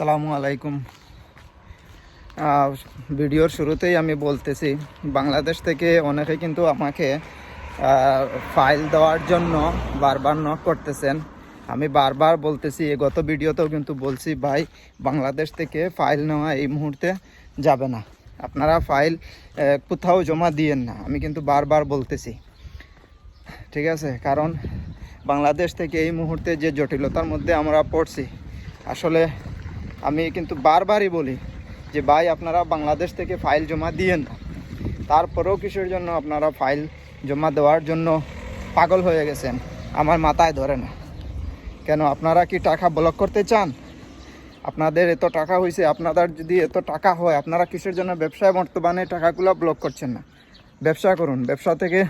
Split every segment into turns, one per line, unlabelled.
আসসালামু আলাইকুম। ভিডিওর শুরুতেই আমি বলতেছি, বাংলাদেশ থেকে অনেকে কিন্তু আমাকে ফাইল দেওয়ার জন্য বারবার নক করতেছেন। আমি বারবার বলতেছি গত ভিডিওতেও কিন্তু বলছি, ভাই, বাংলাদেশ থেকে ফাইল নেওয়া এই মুহূর্তে যাবে না। আপনারা ফাইল কোথাও জমা দিয়েন না। আমি কিন্তু বারবার বলতেছি। ঠিক আছে? কারণ, বাংলাদেশ থেকে এই মুহূর্তে যে জটিলতার মধ্যে আমরা পড়ছি, আসলে আমি কিন্তু বারবারই বলি যে ভাই, আপনারা বাংলাদেশ থেকে ফাইল জমা দিয়েন। না তারপরেও কিসের জন্য আপনারা ফাইল জমা দেওয়ার জন্য পাগল হয়ে গেছেন? আমার মাথায় ধরে না। কেন, আপনারা কি টাকা ব্লক করতে চান? আপনাদের এত টাকা হয়েছে আপনাদের যদি এত টাকা হয়, আপনারা কিসের জন্য ব্যবসায় বর্তমানে টাকাগুলো ব্লক করছেন না? ব্যবসা করুন। ব্যবসা থেকে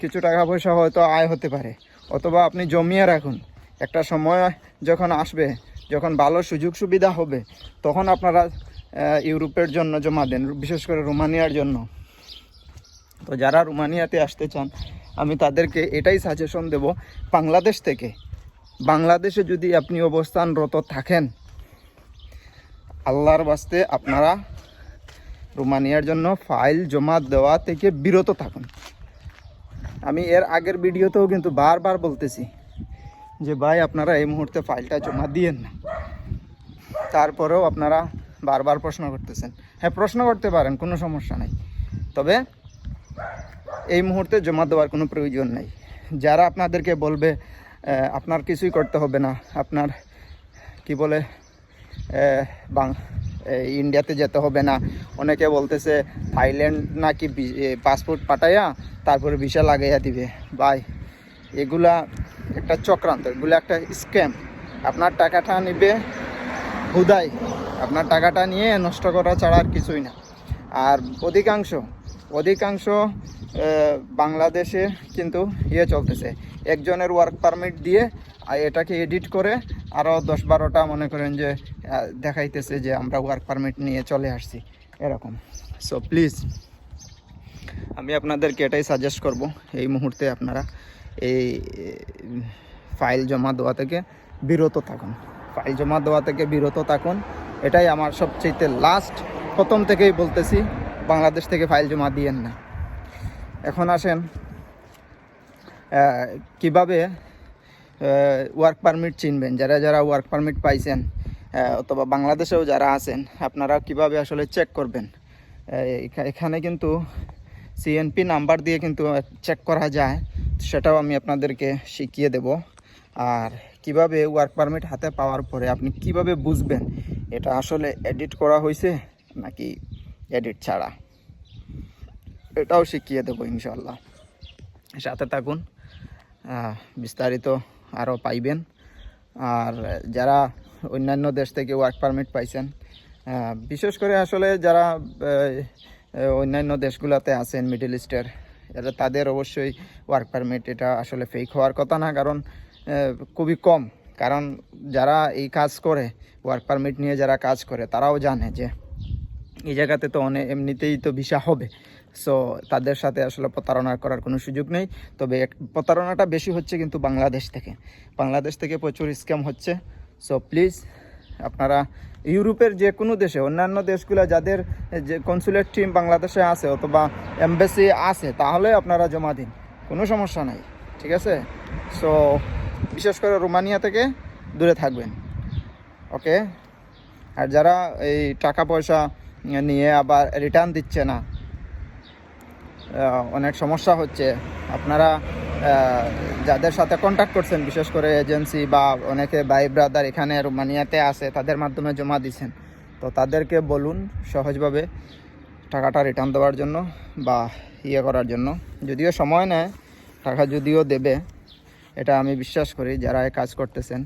কিছু টাকা পয়সা হয়তো আয় হতে পারে। অথবা আপনি জমিয়ে রাখুন। একটা সময় যখন আসবে যখন ভালো সুযোগ সুবিধা হবে, তখন আপনারা ইউরোপের জন্য জমা দেন, বিশেষ করে রোমানিয়ার জন্য। তো যারা রোমানিয়াতে আসতে চান, আমি তাদেরকে এটাই সাজেশন দেব, বাংলাদেশ থেকে। বাংলাদেশে যদি আপনি অবস্থানরত থাকেন, আল্লাহর বাস্তে আপনারা রোমানিয়ার জন্য ফাইল জমা দেওয়া থেকে বিরত থাকুন। আমি এর আগের ভিডিওতেও কিন্তু বারবার বলতেছি যে ভাই, আপনারা এই মুহূর্তে ফাইলটা জমা দিয়েন না। তারপরেও আপনারা বারবার প্রশ্ন করতেছেন। হ্যাঁ প্রশ্ন করতে পারেন, কোনো সমস্যা নাই। তবে এই মুহূর্তে জমা দেওয়ার কোনো প্রয়োজন নেই। যারা আপনাদেরকে বলবে আপনার কিছুই করতে হবে না, আপনার, কি বলে বাং ইন্ডিয়াতে যেতে হবে না। অনেকে বলতেছে, থাইল্যান্ড নাকি পাসপোর্ট পাঠাইয়া তারপরে ভিসা লাগাইয়া দিবে। বাই এগুলা একটা চক্রান্ত, এগুলো একটা স্ক্যাম আপনার টাকাটা নিবে হুদাই। আপনার টাকাটা নিয়ে নষ্ট করা ছাড়া আর কিছুই না। আর অধিকাংশ অধিকাংশ বাংলাদেশে কিন্তু ইয়ে চলতেছে। একজনের ওয়ার্ক পারমিট দিয়ে এটাকে এডিট করে আরও দশ বারোটা মনে করেন যে দেখাইতেছে যে আমরা ওয়ার্ক পারমিট নিয়ে চলে আসছি। এরকম। সো প্লিজ আমি আপনাদেরকে এটাই সাজেস্ট করব। এই মুহূর্তে আপনারা এই ফাইল জমা দেওয়া থেকে বিরত থাকুন। ফাইল জমা দেওয়া থেকে বিরত থাকুন। এটাই আমার সবচেয়ে লাস্ট প্রথম থেকেই বলতেছি, বাংলাদেশ থেকে ফাইল জমা দিয়েন না। এখন আসেন কীভাবে ওয়ার্ক পারমিট চিনবেন? যারা যারা ওয়ার্ক পারমিট পাইছেন অথবা বাংলাদেশেও যারা আছেন, আপনারা কীভাবে আসলে চেক করবেন? এখানে কিন্তু সিএনপি নাম্বার দিয়ে কিন্তু চেক করা যায়। সেটাও আমি আপনাদেরকে শিখিয়ে দেব। আর কীভাবে ওয়ার্ক পারমিট হাতে পাওয়ার পরে আপনি কীভাবে বুঝবেন, এটা আসলে এডিট করা হয়েছে নাকি এডিট ছাড়া? এটাও শিখিয়ে দেবো ইনশাল্লাহ সাথে থাকুন বিস্তারিত আরও পাইবেন। আর যারা অন্যান্য দেশ থেকে ওয়ার্ক পারমিট পাইছেন বিশেষ করে আসলে যারা অন্যান্য দেশগুলোতে আছেন মিডল ইস্টের এরা তাদের অবশ্যই ওয়ার্ক পারমিট এটা আসলে ফেক হওয়ার কথা না, কারণ খুবই কম। কারণ যারা এই কাজ করে ওয়ার্ক পারমিট নিয়ে যারা কাজ করে, তারাও জানে যে এই জায়গাতে তো অনেক এমনিতেই তো ভিসা হবে। সো তাদের সাথে আসলে প্রতারণা করার কোনো সুযোগ নেই। তবে প্রতারণাটা বেশি হচ্ছে কিন্তু বাংলাদেশ থেকে। বাংলাদেশ থেকে প্রচুর স্ক্যাম হচ্ছে। সো প্লিজ আপনারা ইউরোপের যে কোনো দেশে, অন্যান্য দেশগুলো যাদের যে কনসুলেট টিম বাংলাদেশে আছে অথবা এমবেসি আছে, তাহলে আপনারা জমা দিন। কোনো সমস্যা নাই, ঠিক আছে? সো বিশেষ করে রোমানিয়া থেকে দূরে থাকবেন। ওকে আর যারা এই টাকা পয়সা নিয়ে আবার রিটার্ন দিচ্ছে না অনেক সমস্যা হচ্ছে। আপনারা যাদের সাথে কন্ট্যাক্ট করছেন, বিশেষ করে এজেন্সি বা অনেকে ভাই ব্রাদার এখানে রোমানিয়াতে আছে, তাদের মাধ্যমে জমা দিচ্ছেন। তো তাদেরকে বলুন সহজভাবে টাকাটা রিটার্ন দেওয়ার জন্য বা ইয়ে করার জন্য। যদিও সময় নেয়, টাকা যদিও দেবে, এটা আমি বিশ্বাস করি, যারা কাজ করতেছেন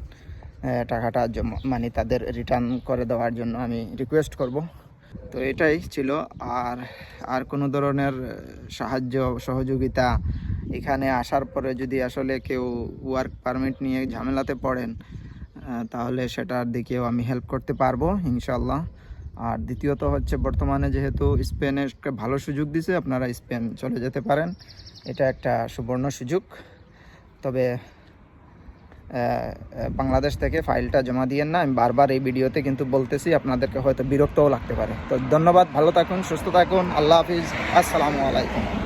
টাকাটা জমা মানে তাদের রিটার্ন করে দেওয়ার জন্য আমি রিকোয়েস্ট করব। তো এটাই ছিল, আর আর কোনো ধরনের সাহায্য, সহযোগিতা এখানে আসার পরে যদি আসলে কেউ ওয়ার্ক পারমিট নিয়ে ঝামেলাতে পড়েন তাহলে সেটার দিকেও আমি হেল্প করতে পারব ইনশাল্লাহ আর দ্বিতীয়ত হচ্ছে বর্তমানে যেহেতু একটা ভালো সুযোগ দিছে, আপনারা স্পেন চলে যেতে পারেন। এটা একটা সুবর্ণ সুযোগ। তবে বাংলাদেশ থেকে ফাইলটা জমা দিয়েন না, আমি বারবার এই ভিডিওতে কিন্তু বলতেছি, আপনাদেরকে হয়তো বিরক্তও লাগতে পারে। তো ধন্যবাদ, ভালো থাকুন, সুস্থ থাকুন, আল্লাহ হাফিজ, আসসালামু আলাইকুম।